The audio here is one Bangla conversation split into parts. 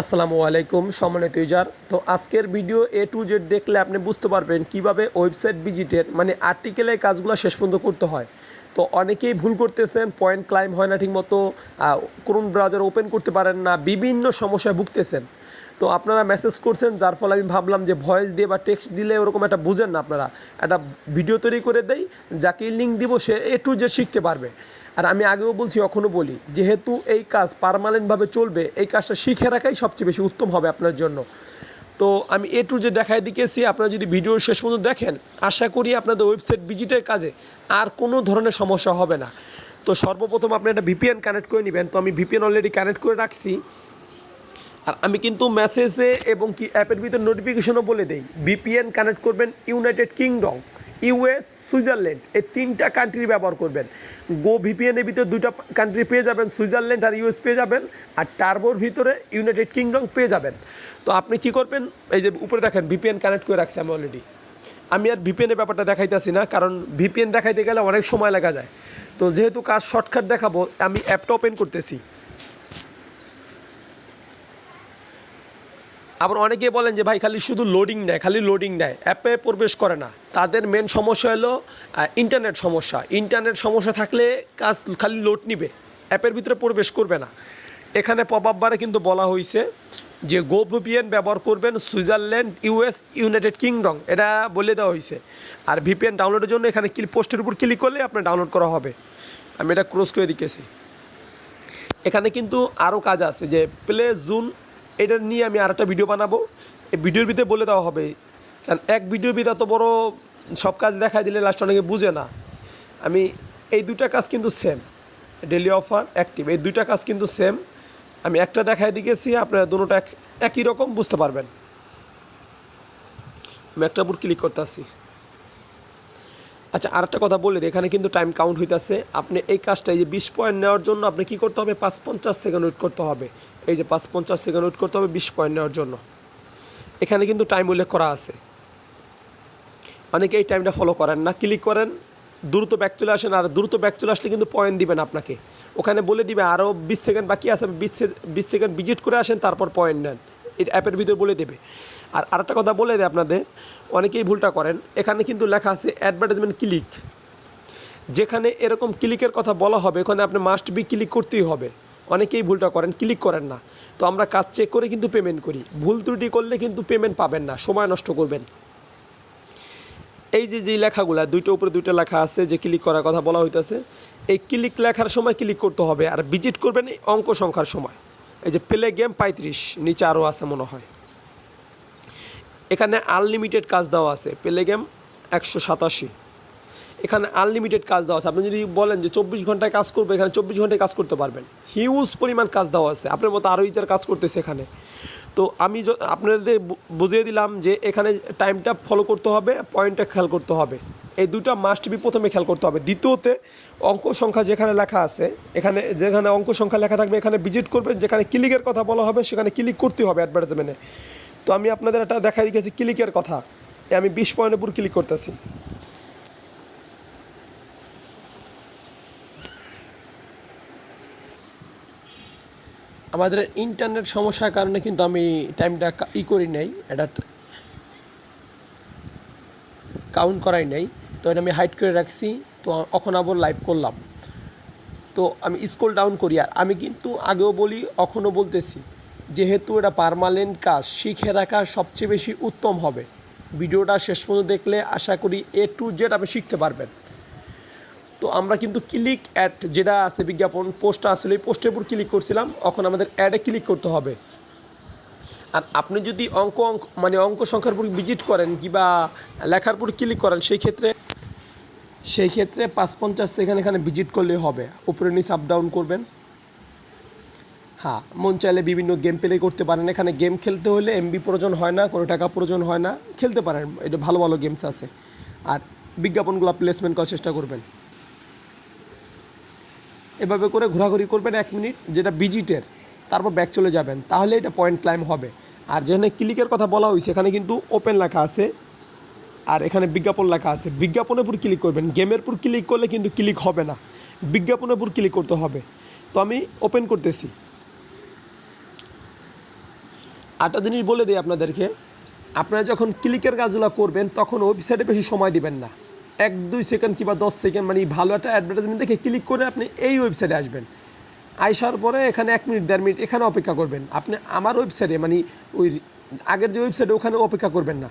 আসসালামু আলাইকুম সম্মানিত ইউজার। তো আজকের ভিডিও এ টু জেড দেখলে আপনি বুঝতে পারবেন কীভাবে ওয়েবসাইট ভিজিটের মানে আর্টিকেলের কাজগুলো শেষ পর্যন্ত করতে হয়। তো অনেকেই ভুল করতেছেন, পয়েন্ট ক্লাইম হয় না ঠিকমতো কোন ব্রাউজার ওপেন করতে পারেন না, বিভিন্ন সমস্যায় ভুগতেছেন। তো আপনারা মেসেজ করছেন, যার ফলে আমি ভাবলাম যে ভয়েস দিয়ে বা টেক্সট দিলে ওরকম একটা বুঝেন না আপনারা। একটা ভিডিও তৈরি করে দেই, যাকে লিঙ্ক দিব সে এ টু জেড শিখতে পারবে। আর আমি আগেও বলছি এখনও বলি, যেহেতু এই কাজ পারমানেন্টভাবে চলবে, এই কাজটা শিখে রাখাই সবচেয়ে বেশি উত্তম হবে আপনার জন্য। তো আমি এ টু যে দেখায় দিকেছি আপনারা যদি ভিডিও শেষ পর্যন্ত দেখেন, আশা করি আপনাদের ওয়েবসাইট ভিজিটের কাজে আর কোনো ধরনের সমস্যা হবে না। তো সর্বপ্রথম আপনি একটা ভিপিএন কানেক্ট করে নেবেন, তো আমি ভিপিএন অলরেডি কানেক্ট করে রাখছি। আর আমি কিন্তু মেসেজে এবং কি অ্যাপের ভিতর নোটিফিকেশনও বলে দেই, ভিপিএন কানেক্ট করবেন ইউনাইটেড কিংডম। ইউএস, সুইজারল্যান্ড, এই তিনটা কান্ট্রি ব্যবহার করবেন। গো ভিপিএনের ভিতরে দুইটা কান্ট্রি পেয়ে যাবেন, সুইজারল্যান্ড আর ইউএস পেয়ে যাবেন, আর টার্বোর ভিতরে ইউনাইটেড কিংডম পেয়ে যাবেন। তো আপনি কি করবেন? এই যে উপরে দেখেন ভিপিএন কানেক্ট করে রাখছি আমি অলরেডি আমি আর ভিপিএনের ব্যাপারটা দেখাইতেছি না, কারণ ভিপিএন দেখাইতে গেলে অনেক সময় লাগা যায়। তো যেহেতু কাজ শর্টকাট দেখাবো, আমি অ্যাপটা ওপেন করতেছি। আবার অনেকে বলেন যে ভাই খালি শুধু লোডিং নেয়, খালি লোডিং নেয়। অ্যাপে প্রবেশ করে না। তাদের মেন সমস্যা হলো ইন্টারনেট সমস্যা। ইন্টারনেট সমস্যা থাকলে কাজ খালি লোড নিবে। অ্যাপের ভিতরে প্রবেশ করবে না। এখানে পপ কিন্তু বলা হয়েছে যে গো ভিপিএন ব্যবহার করবেন সুইজারল্যান্ড, ইউএস, ইউনাইটেড কিংডম। এটা বলে দেওয়া হয়েছে আর ভিপিএন ডাউনলোডের জন্য এখানে ক্লিক পোস্টের উপর ক্লিক করলে আপনার ডাউনলোড করা হবে। আমি এটা ক্রস করে দিকেছি এখানে কিন্তু আরও কাজ আছে যে প্লে জুন এটা নিয়ে আমি আরেকটা ভিডিও বানাবো। এই ভিডিওর ভিতরে বলে দেওয়া হবে। কারণ এক ভিডিওর ভিতরে এত বড় সব কাজ দেখাই দিলে লাস্ট অনেকে বুঝে না। আমি এই দুটা কাজ কিন্তু সেম ডেলি অফার অ্যাক্টিভ এই দুইটা কাজ কিন্তু সেম আমি একটা দেখাই দিয়েছি, আপনারা দুটোটা এক একই রকম বুঝতে পারবেন। আমি একটা উপর ক্লিক করতে করতেছি। আচ্ছা আর একটা কথা বলে দিই, এখানে কিন্তু টাইম কাউন্ট হইতেছে। আপনি এই কাজটা এই যে বিশ পয়েন্ট নেওয়ার জন্য আপনি কি করতে হবে? পাঁচ পঞ্চাশ সেকেন্ড ওয়েট করতে হবে। এই যে পাঁচ পঞ্চাশ সেকেন্ড ওয়েট করতে হবে, বিশ পয়েন্ট নেওয়ার জন্য। এখানে কিন্তু টাইম উল্লেখ করা আছে। অনেকে এই টাইমটা ফলো করেন না ক্লিক করেন, দ্রুত ব্যাক চলে আসেন, আর দ্রুত ব্যাক চলে আসলে কিন্তু পয়েন্ট দিবেন আপনাকে। ওখানে বলে দিবে আরও বিশ সেকেন্ড বাকি আছে বিশ বিশ সেকেন্ড ভিজিট করে আসেন, তারপর পয়েন্ট নেন। এই অ্যাপের ভিতরে বলে দেবে। আর আরেকটা কথা বলে দেয় আপনাদের, অনেকেই ভুলটা করেন। এখানে কিন্তু লেখা আছে অ্যাডভার্টাইজমেন্ট ক্লিক যেখানে এরকম ক্লিকের কথা বলা হবে ওখানে আপনি মাস্ট বি ক্লিক করতেই হবে। অনেকেই ভুলটা করেন ক্লিক করেন না। তো আমরা কাজ চেক করে কিন্তু পেমেন্ট করি। ভুল ত্রুটি করলে কিন্তু পেমেন্ট পাবেন না, সময় নষ্ট করবেন। এই যে যে লেখাগুলা, দুইটা উপরে দুইটা লেখা আছে যে ক্লিক করার কথা বলা হইতেছে, এই ক্লিক লেখার সময় ক্লিক করতে হবে। আর ভিজিট করবেন অঙ্ক সংখ্যার সময়। এই যে প্লে গেম পঁয়ত্রিশ, নিচে আরও আছে মনে হয়। এখানে আনলিমিটেড কাজ দেওয়া আছে, প্লে গেম একশো সাতাশি। এখানে আনলিমিটেড কাজ দেওয়া আছে। আপনি যদি বলেন যে চব্বিশ ঘন্টায় কাজ করবে, এখানে চব্বিশ ঘন্টায় কাজ করতে পারবেন। হিউজ পরিমাণ কাজ দেওয়া আছে। আপনার মতো আরও ইচার কাজ করতেছে এখানে। তো আমি আপনাদের বুঝিয়ে দিলাম যে এখানে টাইমটা ফলো করতে হবে পয়েন্টটা খেয়াল করতে হবে। এই দুটো মাস্ট বি প্রথমে খেয়াল করতে হবে। দ্বিতীয়তে, অঙ্ক সংখ্যা যেখানে লেখা আছে, এখানে যেখানে অঙ্ক সংখ্যা লেখা থাকবে, এখানে ভিজিট করবেন, যেখানে ক্লিকের কথা বলা হবে, সেখানে ক্লিক করতে হবে অ্যাডভার্টাইজমেন্টে তো আমি আপনাদের একটা দেখাই দিয়েছি ক্লিকের কথা। আমি বিশ পয়েন্টের উপর ক্লিক করতেছি। আমাদের ইন্টারনেট সমস্যার কারণে কিন্তু আমি টাইমটা ই করি নাই, এটা কাউন্ট করাই নাই। তো এটা আমি হাইড করে রাখছি, তো এখন আবার লাইভ করলাম। তো আমি স্কুল ডাউন করি, আর আমি কিন্তু আগেও বলি, এখনও বলতেছি। যেহেতু এটা পারমানেন্ট কাজ, শিখে রাখা সবচেয়ে বেশি উত্তম হবে। ভিডিওটা শেষ পর্যন্ত দেখলে আশা করি এ টু জেড আপনি শিখতে পারবেন। তো আমরা কিন্তু ক্লিক অ্যাড যেটা আছে বিজ্ঞাপন পোস্টটা আসলে এই পোস্টের উপর ক্লিক করছিলাম, এখন আমাদের অ্যাডে ক্লিক করতে হবে। আর আপনি যদি অঙ্ক অঙ্ক মানে অঙ্ক সংখ্যার উপর ভিজিট করেন কিংবা লেখার উপর ক্লিক করেন, সেই ক্ষেত্রে সেই ক্ষেত্রে পাঁচ পঞ্চাশ সেখানে এখানে ভিজিট করলে হবে। উপরে নিচে আপ ডাউন করবেন। হ্যাঁ মন চাইলে বিভিন্ন গেম প্লে করতে পারেন। এখানে গেম খেলতে হলে এমবি প্রয়োজন হয় না, কোনো টাকা প্রয়োজন হয় না। খেলতে পারেন, এটা ভালো ভালো গেমস আছে। আর বিজ্ঞাপনগুলো প্লেসমেন্ট করার চেষ্টা করবেন। এভাবে করে ঘোরাঘুরি করবেন এক মিনিট, যেটা ভিজিটের তারপর ব্যাক চলে যাবেন। তাহলে এটা পয়েন্ট ক্লাইম হবে। আর যেখানে ক্লিকের কথা বলা হয়েছে, এখানে কিন্তু ওপেন লেখা আছে। আর এখানে বিজ্ঞাপন লেখা আছে। বিজ্ঞাপনের উপর ক্লিক করবেন। গেমের উপর ক্লিক করলে কিন্তু ক্লিক হবে না। বিজ্ঞাপনের উপর ক্লিক করতে হবে। তো আমি ওপেন করতেছি। আরেকটা জিনিস বলে দিই আপনাদেরকে, আপনারা যখন ক্লিকের কাজগুলো করবেন, তখন ওয়েবসাইটে বেশি সময় দিবেন না। এক, দুই সেকেন্ড কিংবা দশ সেকেন্ড মানে ভালো একটা অ্যাডভার্টাইজমেন্ট দেখে ক্লিক করে আপনি এই ওয়েবসাইটে আসবেন। আসার পরে এখানে এক মিনিট, দেড় মিনিট এখানে অপেক্ষা করবেন। আপনি আমার ওয়েবসাইটে মানে ওই আগের যে ওয়েবসাইটে ওখানে অপেক্ষা করবেন না।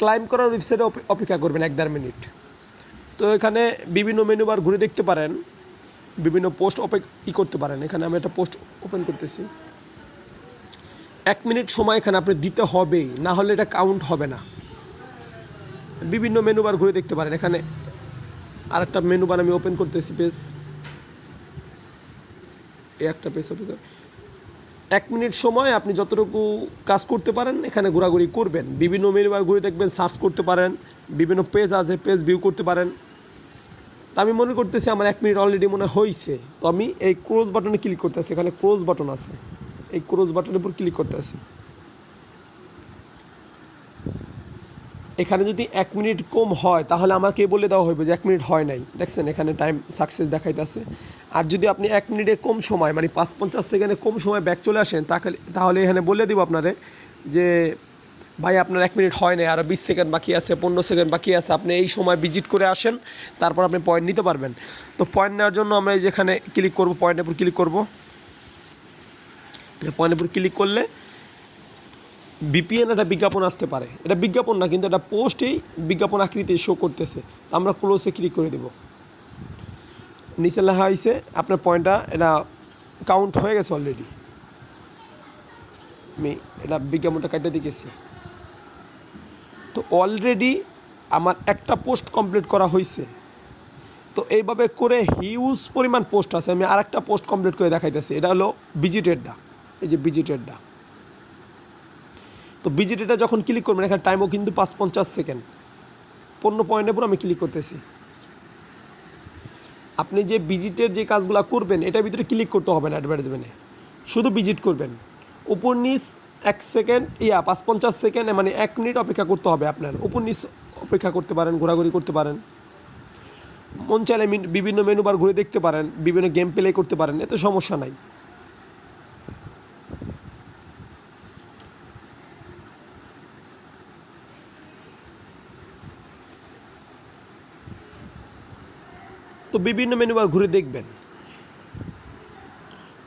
ক্লাইম করার ওয়েবসাইটে অপেক্ষা করবেন এক, দেড় মিনিট। তো এখানে বিভিন্ন মেনু বার ঘুরে দেখতে পারেন। বিভিন্ন পোস্ট ওপেন ই করতে পারেন। এখানে আমি একটা পোস্ট ওপেন করতেছি। এক মিনিট সময় এখানে আপনি দিতে হবেই না হলে এটা কাউন্ট হবে না। বিভিন্ন মেনু বার ঘুরে দেখতে পারেন। এখানে আরেকটা মেনু বার আমি ওপেন করতেছি পেজ এই একটা পেজ ওপেন এক মিনিট সময় আপনি যতটুকু কাজ করতে পারেন, এখানে ঘোরাঘুরি করবেন। বিভিন্ন মেনু বার ঘুরে দেখবেন সার্চ করতে পারেন। বিভিন্ন পেজ আছে পেজ ভিউ করতে পারেন। তা আমি মনে করতেছি আমার এক মিনিট অলরেডি মনে হয়েছে তো আমি এই ক্রোজ বাটনে ক্লিক করতেছি। এখানে ক্রোজ বাটন আছে। এই ক্রোজ বাটনের উপর ক্লিক করতেছি এখানে যদি এক মিনিট কম হয়, তাহলে আমাকে বলে দেওয়া হইবে যে এক মিনিট হয় নাই। দেখছেন, এখানে টাইম সাকসেস দেখাইতেছে আর যদি আপনি এক মিনিটের কম সময় মানে পাঁচ পঞ্চাশ সেকেন্ডে কম সময় ব্যাক চলে আসেন তাহলে তাহলে এখানে বলে দিব আপনারে যে, ভাই, আপনার এক মিনিট হয় নাই আরও বিশ সেকেন্ড বাকি আছে, পনেরো সেকেন্ড বাকি আছে, আপনি এই সময় ভিজিট করে আসেন, তারপর আপনি পয়েন্ট নিতে পারবেন। তো পয়েন্ট নেওয়ার জন্য আমরা এই যেখানে ক্লিক করব পয়েন্টের উপর ক্লিক করব। পয়েন্টের উপর ক্লিক করলে বিপিএন একটা বিজ্ঞাপন আসতে পারে। এটা বিজ্ঞাপন না, কিন্তু এটা পোস্টেই বিজ্ঞাপন আকৃতি শো করতেছে। তো আমরা ক্লোজে ক্লিক করে দেব। নিচে লেখা হয়েছে, আপনার পয়েন্টটা এটা কাউন্ট হয়ে গেছে অলরেডি আমি এটা বিজ্ঞাপনটা কাটতে দেখেছি তো অলরেডি আমার একটা পোস্ট কমপ্লিট করা হয়েছে। তো এইভাবে করে হিউজ পরিমাণ পোস্ট আছে, আমি আর একটা পোস্ট কমপ্লিট করে দেখাইতেছি। এটা হলো ভিজিটেডটা এই যে ভিজিটেডটা তো ভিজিটেডটা যখন ক্লিক করবেন, এখানে টাইমও কিন্তু পাঁচ পঞ্চাশ সেকেন্ড পনেরো পয়েন্টের উপর আমি ক্লিক করতেছি। আপনি যে ভিজিটের যে কাজগুলো করবেন, এটার ভিতরে ক্লিক করতে হবে না অ্যাডভার্টাইজমেন্টে শুধু ভিজিট করবেন। উপর নিচ এক সেকেন্ড ইয়া, পাঁচ পঞ্চাশ সেকেন্ড মানে এক মিনিট অপেক্ষা করতে হবে আপনার। উপর নিচ অপেক্ষা করতে পারেন, ঘোরাঘুরি করতে পারেন। মন চাইলে বিভিন্ন মেনু বার ঘুরে দেখতে পারেন, বিভিন্ন গেম প্লে করতে পারেন, এতে সমস্যা নাই। তো বিভিন্ন মেনু বার ঘুরে দেখবেন।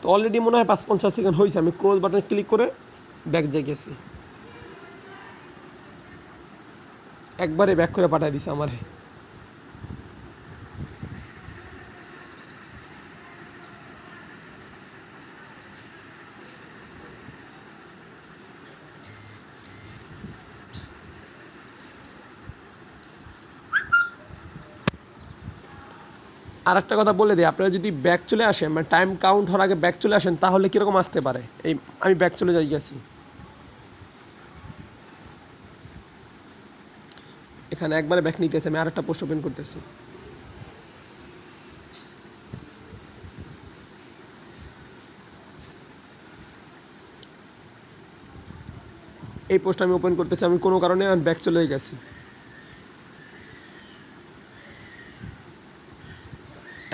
তো অলরেডি মনে হয় পাঁচ পঞ্চাশ সেকেন্ড হয়েছে আমি ক্লোজ বাটনে ক্লিক করে ব্যাক যে গেছি। একবারে ব্যাক করে পাঠিয়ে দিছে আমারে। আর একটা কথা বলে দিই, আপনারা যদি ব্যাক চলে আসেন মানে টাইম কাউন্ট হওয়ার আগে ব্যাক চলে আসেন, তাহলে কীরকম আসতে পারে? এই, আমি ব্যাক চলে যাই, গেছি। এখানে একবারে ব্যাক নিতেছে, আমি আরেকটা পোস্ট ওপেন করতেছি। এই পোস্ট আমি ওপেন করতেছি, আমি কোনো কারণে ব্যাক চলে গেছি।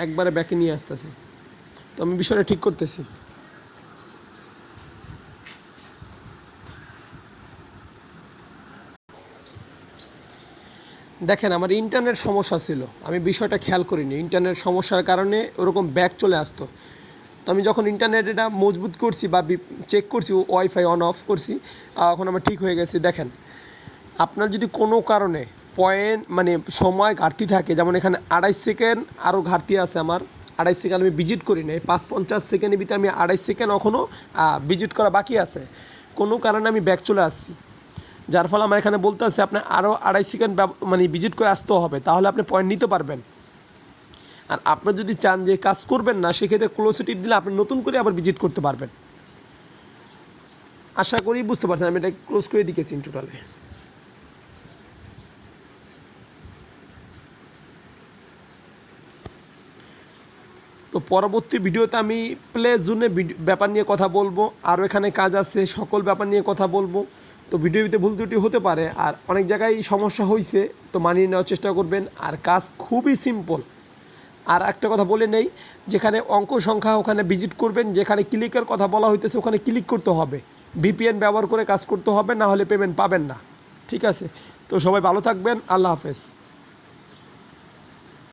একবারে ব্যাকে নিয়ে আসতেছি। তো আমি বিষয়টা ঠিক করতেছি। দেখেন, আমার ইন্টারনেট সমস্যা ছিল। আমি বিষয়টা খেয়াল করিনি। ইন্টারনেট সমস্যার কারণে ওরকম ব্যাক চলে আসতো। তো আমি যখন ইন্টারনেট এটা মজবুত করছি বা চেক করছি ওয়াইফাই অন অফ করছি এখন আমার ঠিক হয়ে গেছে। দেখেন, আপনার যদি কোনো কারণে পয়েন্ট মানে সময় ঘাটতি থাকে। যেমন এখানে আড়াই সেকেন্ড আরও ঘাটতি আছে আমার। আড়াই সেকেন্ড আমি ভিজিট করি নাই। পাঁচ পঞ্চাশ সেকেন্ডের ভিতরে আমি আড়াই সেকেন্ড এখনও ভিজিট করা বাকি আছে। কোনো কারণে আমি ব্যাক চলে আসছি। যার ফলে আমার এখানে বলতে আছে, আপনার আরও আড়াই সেকেন্ড মানে ভিজিট করে আসতে হবে। তাহলে আপনি পয়েন্ট নিতে পারবেন। আর আপনি যদি চান যে কাজ করবেন না, সেক্ষেত্রে ক্লোসিটিভ দিলে আপনি নতুন করে আবার ভিজিট করতে পারবেন। আশা করি বুঝতে পারছেন, আমি এটা ক্লোজ করে দিকেছি টোটালে তো পরবর্তী ভিডিওতে আমি প্লে জোনে ব্যাপার নিয়ে কথা বলব। আরও এখানে কাজ আছে, সকল ব্যাপার নিয়ে কথা বলব। তো ভিডিওতে ভুল ত্রুটি হতে পারে, আর অনেক জায়গায় সমস্যা হয়েছে তো মানিয়ে নেওয়ার চেষ্টা করবেন। আর কাজ খুবই সিম্পল আর একটা কথা বলে নেই, যেখানে অঙ্ক সংখ্যা ওখানে ভিজিট করবেন, যেখানে ক্লিকের কথা বলা হইতেছে, ওখানে ক্লিক করতে হবে। ভিপিএন ব্যবহার করে কাজ করতে হবে, না হলে পেমেন্ট পাবেন না। ঠিক আছে? তো সবাই ভালো থাকবেন, আল্লাহ হাফেজ।